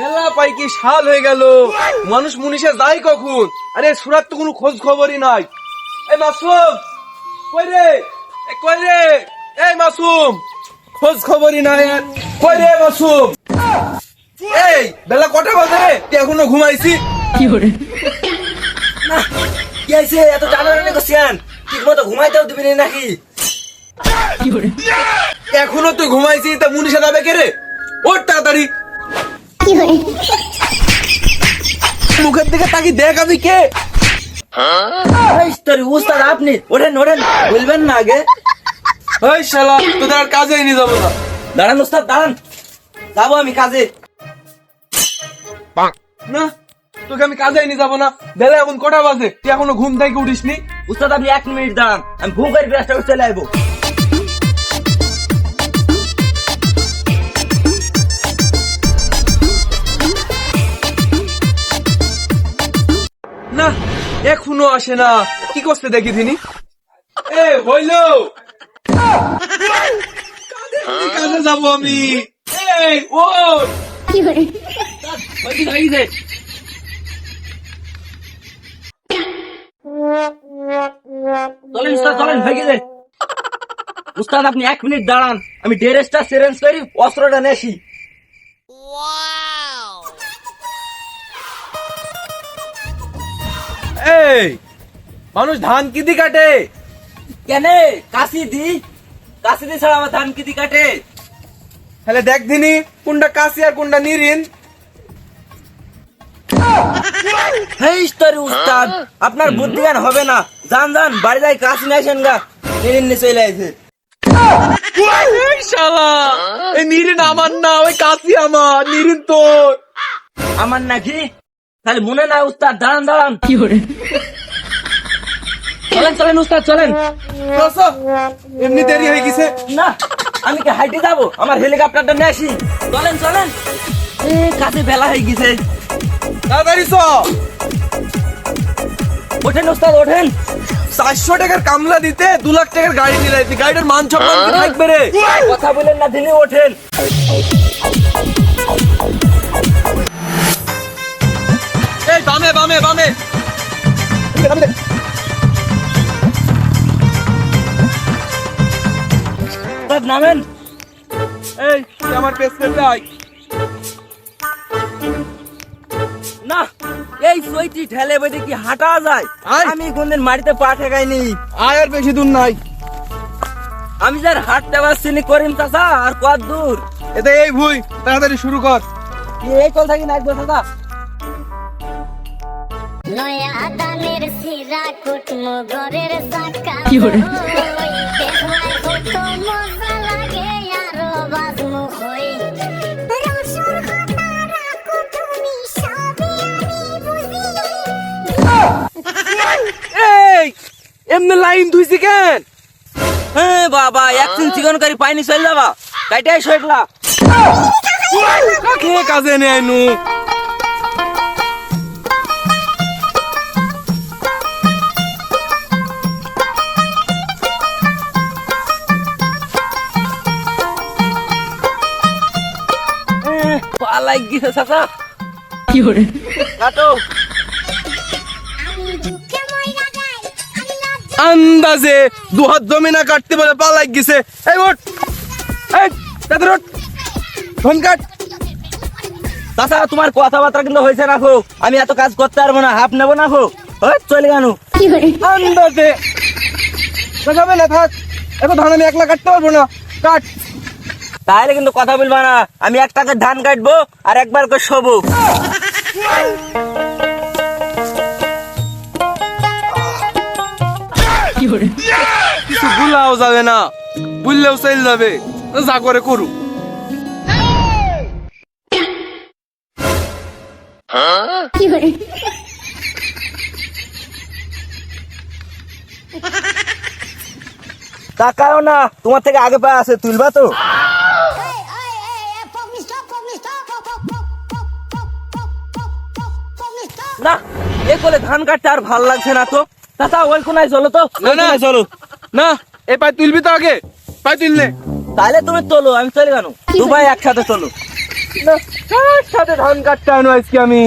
বেলা পাই কি সাল হয়ে গেল। মানুষ মুনিষে যায় কখন? আরে সুরাত তো কোনো খোঁজ খবরই নাই। এই মাসুম কই রে? এ কই রে? এই মাসুম খোঁজ খবরই নাই। কই রে মাসুম? এই বেলা কটা বাজে রে? তুই এখনও ঘুমাইছি? কি হয়েছে এত জানাজানি করছেন ঠিক মতো ঘুমাইতেও দিবি নাকি? এখনও তুই ঘুমাইছি তা মুনিষে যাবে কে রে? ওর তাড়াতাড়ি। মুখের দিকে তাকি দেখ আমি কে। উস্তাদ আপনি ওঠেন ওঠেন বলবেন না আগে। ওই শালা তোদের আর কাজে নিয়ে যাব না। দাঁড়ান উস্তাদ দাঁড়ান। যাব আমি কাজে। না তোকে আমি কাজে নিয়ে যাব না। বেলা এখন কটা বাজে? তুই এখনও ঘুম থেকে উঠিসনি? উস্তাদ আপনি এক মিনিট দাঁড়ান। আমি ঘুম করে ব্যস্ত চলে আসব। না, এখনও আসে না। কি করতে দেখি তিনি? এ, হইল! কাজে যাব আমি? আপনি এক মিনিট দাঁড়ান। আমি ড্রেসটা সেরেন্স করি, অস্ত্রটা নেছি। এই মানুষ ধান কিদি কাটে? কেন? কাশি দি? কাশি দি ছাড়া আমার ধান কিতি কাটে? তাহলে দেখ দিনি কোনটা কাশি আর কোনটা নিরিন। হেই তোর উস্তাদ আপনার বুদ্ধি জ্ঞান হবে না। জান যান বাড়ি যাই কাশি নাইছেন গা। নিরিন নিয়ে চলে আইছে। শালা এই নিরিন আমার না ওই কাশি আমার নিরিন তোর। আমার নাকি? তাহলে মনে না উস্তাদ দাঁড়ান দাঁড়ান। কি করে? চলেন চলেন উস্তাদ চলেন। এমনি দেরি হয়ে গেছে। না আমি কি হাইটে যাব? আমার হেলিকপ্টারটা নিয়ে আসি। চলেন চলেন। এ কাছে বেলা হয়ে গেছে। তাড়াতাড়ি চ। ওঠেন উস্তাদ ওঠেন। চারশো টাকার কামলা দিতে দু লাখ টাকার গাড়ি নিয়ে যাইতি গাড়িটার মান সম্মান কি থাকবে রে? কথা বলেন না দিনে ওঠেন। বামে বামে বামে। উস্তাদ নামেন। এই আমার পেছনে আয় না এই সইটি ঠেলে বেঁধে কি হাঁটা যায়? আমি কোনদিন মাটিতে পা ঠেকাইনি। আয় আর বেশি দূর নাই। আমি যার হাঁটতে পারছি নি করিম চাচা আর কত দূর? এতে এই ভুই তাড়াতাড়ি শুরু কর। এই কল থাকি নাচবো চাচা। রসুর কথা রাখো তুমি সবই আমি বুঝি। এই এমনি লাইন ধুইছি কেন? হ্যাঁ বাবা একদিন চিকন করি পাইনি চল যাবা। কাইটাই শোকলা কাকে কাজে নেয় নু? পা লাগ গেছে চাচা। কাটো যাই আমি লজ্জা আন্দাজে দু হাত জমি না কাটতে বলে পা লাগ গেছে। এই ওঠ। এই তাড়াতাড়ি ওঠ। Phone cut. চাচা তোমার কথাবার্তা কিন্তু হয়েছে রাখো আমি এত কাজ করতে পারব না হাফ নেব না খো চলে গেল। আন্দাজে। দেখাবে না থাক এত ধান আমি একলা কাটতে পারব না। কাট। তাহলে কিন্তু কথা বলবা না। আমি এক টাকা ধান কাটবো আর একবার করে শোবো। কিছু ভুলাও যাবে না। বুললেও চাইল যাবে। যা করে করু? তাকাও না তোমার থেকে আগে পায়ে আছে তুলবা তো। এ করে ধান কাটতে আর ভালো লাগছে না তো। চাচা ওই কোনায় চলো তো। না না চলো। না এ পায়ে তুলবি তো আগে। পায়ে তুললে তাহলে তুমি চলো আমি চলে গেল দুবাই একসাথে চলো। সাথে ধান কাটতে আনো আজকে আমি?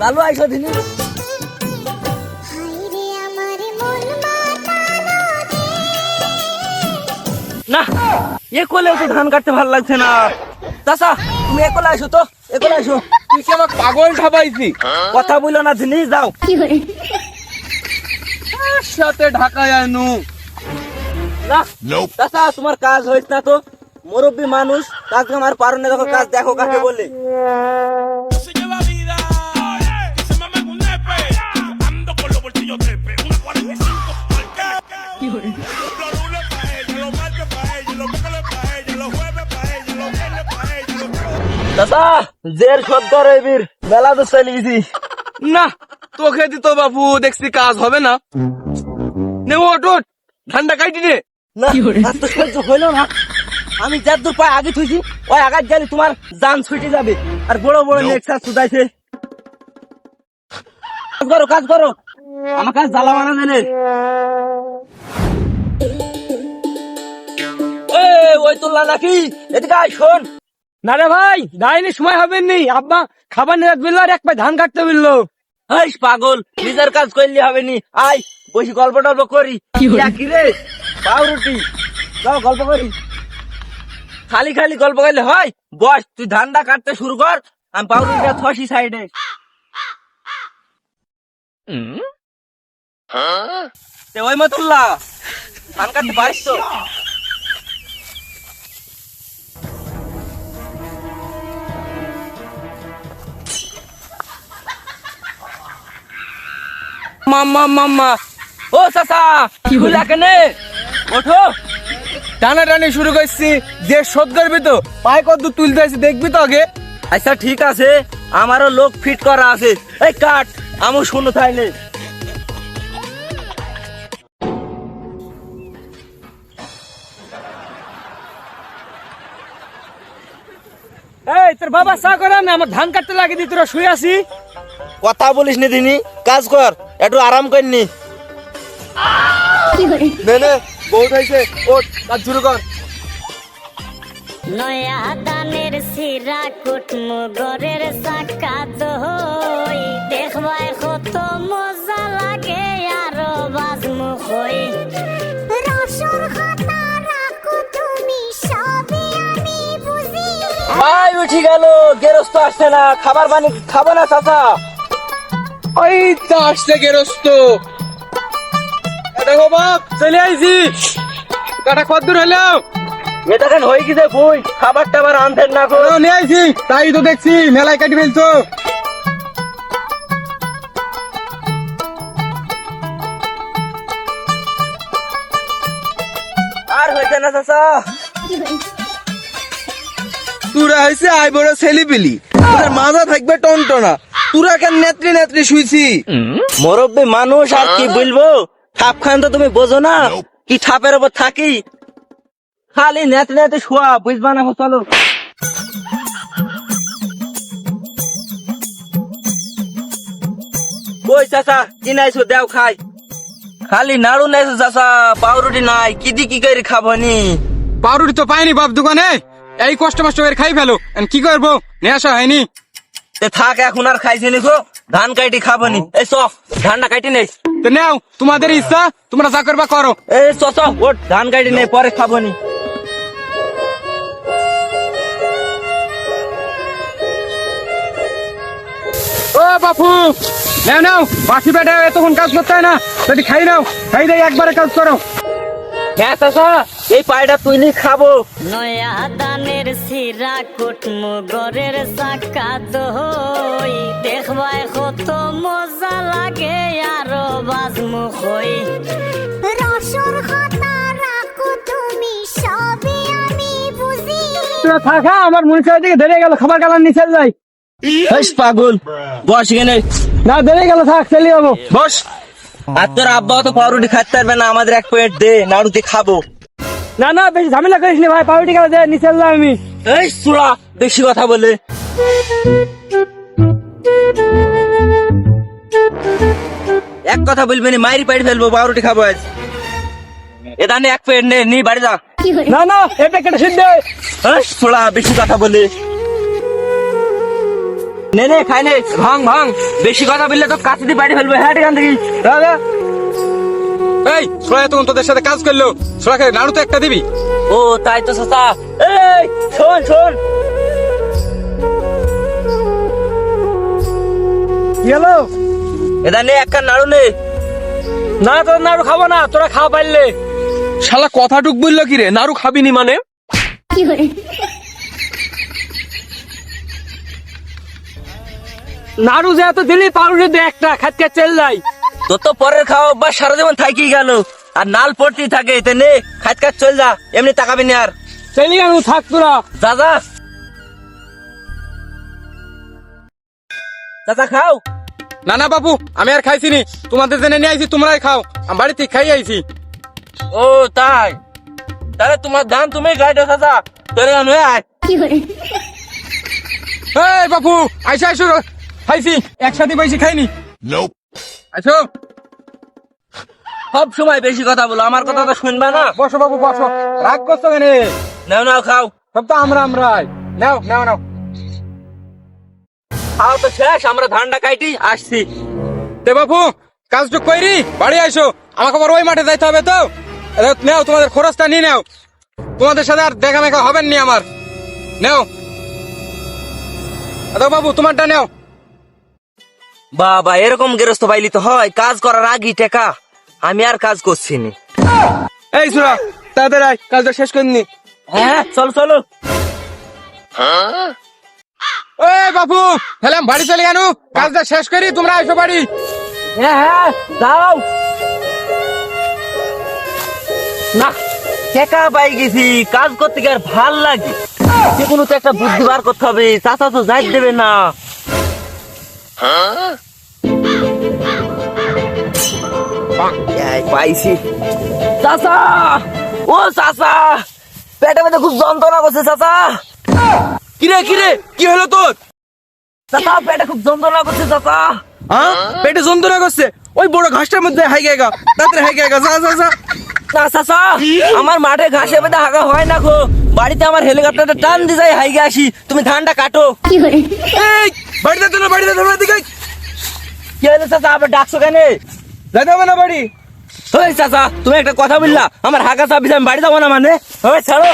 চালু আইসো দিনি। হাইরে আমার মন মাতানো না এ কোলেও তো ধান কাটতে ভালো লাগছে না। চাচা তুমি একলা আইসো তো? একলা আইসো তুই কি আমার পাগল ঠাবাইছি কথা বলল না দিনি যাও কি সাথে ঢাকায় আনু না চাচা তোমার কাজ হয়েছে না তো? মুরব্বী মানুষ তাকে আমার পারো না দেখো কাজ দেখো কাকে বলে। Se চাচা জের শব্দ রবির মেলা তো চলে গেছি না তোকে দিত বাবু দেখছি কাজ হবে না। নে ওট ওট ঠান্ডা কাটি না। আর তো সহ্য হইল না। আমি যার দূর পায়ে আগে থুইছি ওই আঘাত গেলে তোমার জান ছুটে যাবে। আর বড় বড় নেক্সাস সুদাইছে কাজ করো কাজ করো। আমার কাজ জ্বালা মানা জানে ওই তোলা নাকি এদিকে আয় শোন। না রে ভাই দাইনি সময় হবে নি আব্বা খাবার নিয়ে বলল আর এক পায়ে ধান কাটতে বলল। হাইস পাগল নিজের কাজ করলে হবে নি আয় বসে গল্প টল্প করি। কি রে? পাউরুটি যাও গল্প করি। খালি খালি গল্প করলে হয়? বস তুই ধানটা কাটতে শুরু কর। আমি পাউরুটিটা থসি সাইডে। তে ওই মতুল্লা ধান কাটতে পারিস তো? মাম্মা মাম্মা। ও চাচা কি হলো কেনে? ওঠো। টানা টানি শুরু করছি। যে শোধ করবি তো পায়ে কত তুলতে আছে দেখবি তো আগে? আচ্ছা ঠিক আছে। আমারও লোক ফিট করা আছে। এই কাট আমি শুনো তাইলে এই তোর বাবা চা করে আমি আমার ধান কাটতে লাগিয়ে দিই তোরা শুয়ে আসি কথা বলিস নি দিনি কাজ কর। একটু আরাম করনি কি নে নে বহুত হয়েছে ওট কাজ শুরু কর। নয়া দানের সিরা কুটমু গরের দই। দেখবাই কত মজা লাগে আরও বাজমু হই রসর কথা রাখো তুমি সবই আমি বুঝি। ভাই উঠি গেল গেরস্ত আসছে না খাবার পানি খাব না চাচা। ওই তো আসছে গেরস্ত দেখো বাপ চলে আইছি। কাটা কত দূর হলো। মেয়েটাখান হয়ে গেছে বই খাবার টাবার আনতেন না ও, নিয়ে আইছি তাই তো দেখছি মেলায় কাটি ফেলছো। আর হয়েছে না চাচা। তুরা হয়েছে আই বড় ছেলে পেলি তোদের মাজা থাকবে টনটনা। তুরা কেন নেত্রী নেত্রী শুইছি। মুরব্বী মানুষ আর কি বলব? ঠাপ খান তো তুমি বোঝো না। কি ঠাপের উপর থাকি? খালি নেতে নেতে শোয়া বুঝবা না চলো। কই চাচা কি নাইছো? দেও খাই। খালি নাড়ু নাইছো চাচা পাউরুটি নাই। কি দি কি করে খাব নি? পাউরুটি তো পাইনি বাপ দোকানে। এই কষ্ট মষ্ট করে খাই ফেলো। কি করব? নিয়ে আসা হয়নি। থাক এখন আর খাইছি নি গো। ধান কাটি খাব নি এই চ ধানটা কাটি নেই। তো নাও তোমাদের ইচ্ছা তোমরা যা করবা করো। এই চ ধান কাটি নেই পরে খাব নি ও বাপু নাও নাও বাসি পেটে এতক্ষণ কাজ করতে হয় না। যদি খাই নাও খাই দেয় একবারে কাজ করো। হ্যাঁ চাচা এই পায়টা তুইলি খাব। নয়া দানের সিরা কুটমু গরের চাকা দই। দেখবাই কত মজা লাগে আরও বাজমু হই। রসর কথা রাখো তুমি সবই আমি বুঝি। থাকা আমার মনে চাই দিকে ধরে গেল খাবার গালার নিচে যাই। পাগল বস এখানে। না ধরে গেল থাক চলে যাব। বস। আর তোর আব্বা তো পাউরুটি খাইতে পারবে না আমাদের এক প্লেট দে নাড়ুতে খাব। না না বেশি ঝামেলা করিস নি ভাই পাউরুটি গেলে নিচে আমি। এই সুরা বেশি কথা বলে। এক কথা বলবি না মাইরি পাইট ফেলব পাউরুটি খাব আজ। এ দানে এক প্যাকেট নে নি বাড়ি যা। না না এই প্যাকেটে সিদ্ধ। হ্যাঁ ছোড়া বেশি কথা বলে। নে নে খাই নে। ভাঙ ভাঙ। বেশি কথা বললে তো কাছে দিয়ে বাড়ি ফেলবে। হ্যাঁ এখান থেকে দাদা। এই সোরা তখন তোদের সাথে কাজ করল। সোরাকে নাড়ু তো একটা দিবি? ও তাই তো চাচা এই শোন শোন। গেল এটা নে একটা নাড়ু নে। না তোর নাড়ু খাব না তোরা খাওয়া পারলে। শালা কথাটুক বলল কি রে? নাড়ু খাবিনি মানে? নাড়ু যে এত দিলি পাউরুটি দে একটা খাতকে চেল যাই তোর তো পরের খাওয়া অভ্যাস সারা জীবন থাকি গেল। আর নাল পড়তেই থাকে এতে নে খাত খাত চল যা এমনি তাকাবি না আর। চেলি গেল থাক তোরা। যা যা। চাচা খাও। না না বাবু আমি আর খাইছি নি। তোমাদের জন্য নিয়ে আইছি তোমরাই খাও। আমি বাড়িতে খাই আইছি। ও তাই। তাহলে তোমার ধান তুমি গাইডো চাচা তোর আয়। এই বাবু আইসা আইসো। খাইছি একসাথে খাইনি. আইসো সব সময় বেশি কথা বলো আমার কথা তো শুনবা না। বসো বাবু বসো। রাগ করছ কেন? নাও নাও খাও। সব তো আমরা আমরাই। নাও নাও নাও। খাও তো শেষ আমরা ধানটা কাটি আসছি। তে বাবু কাজটুক কইরি বাড়ি আইসো। আমাকে আবার ওই মাঠে যাইতে হবে তো। নাও তোমাদের খরচটা নিয়ে নাও। তোমাদের সাথে আর দেখা মেখা হবেন নি আমার। নাও। বাবু তোমারটা নাও। বাবা এরকম গেরস্ত পাইলি তো হয় কাজ করার আগেই টেকা। আমি আর কাজ করছি নি। এই সুরা তাড়াতাড়ি আয়, কাজটা শেষ করে নি। হ্যাঁ চলো চলো। এই বাবু তাহলে আমি বাড়ি চলে গেল কাজটা শেষ করি তোমরা আইসো বাড়ি। হ্যাঁ হ্যাঁ দাও না টেকা পাই গেছি কাজ করতে গিয়ে আর ভালো লাগে। যে কোনো তো একটা বুদ্ধি বার করতে হবে চাচা তো যাই দেবে না। পাইছি চাচা! ও চাচা! পেটে পেটে খুব যন্ত্রণা করছে চাচা! কিরে কিরে? কি হলো তোর? চাচা পেটে খুব যন্ত্রণা করছে চাচা! হ্যাঁ? পেটে যন্ত্রণা করছে? ওই বড় ঘাসটার মধ্যে হাই গেগা তাড়াতাড়ি হাই গেগা যা যা যা। না চাচা আমার মাঠে ঘাসে বেঁধে হাগা হয় না গো। বাড়িতে আমার হেলিকপ্টারটা টান দিয়ে যাই হাইগে আসি। তুমি ধানটা কাটো। এই বাড়িতে চলো বাড়িতে চলো এদিকে কি হলো চাচা আবার ডাকছো কেন? যাইতে হবে না বাড়ি। ওই চাচা তুমি একটা কথা বললা আমার হাগা চাপিস আমি বাড়ি যাব না মানে। ওই ছাড়ো।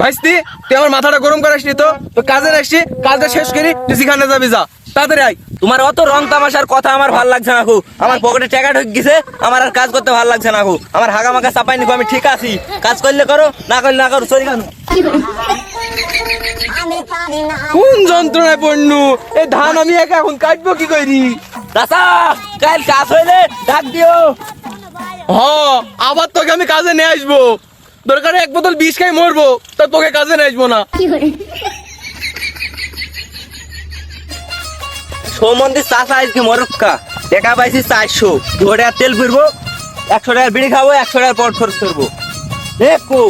ভাইস্তি তুই আমার মাথাটা গরম করে আসলি তো? তো কাজে আসছি কাজটা শেষ করি তুই সেখানে যাবি যা। তাড়াতাড়ি আয়। তোমার অত রং তামাশার কথা আমার ভালো লাগছে না গো আমার পকেটে টাকা ঢুক গেছে আমার আর কাজ করতে ভালো লাগছে না গো আমার হাগা মাগা চাপাই নিকো আমি ঠিক আছি। কাজ করলে করো না করলে না করো চলি কেন? না কোন যন্ত্রণায় পড়নু? এই ধান আমি একা এখন কাটবো কি করি? কাল কাজ হইলে ডাক দিও। হ আবার তোকে আমি কাজে নিয়ে আসব। দরকারে এক বোতল বিষ খাই মরবো তা তোকে কাজে নিয়ে আসব না। সৌমন্দির চাষা আজকে মরক্কা। টাকা পাইছি চারশো। দু টাকার তেল ফিরবো একশো টাকার বিড়ি খাব একশো টাকার পর খরচ করব। দেখো।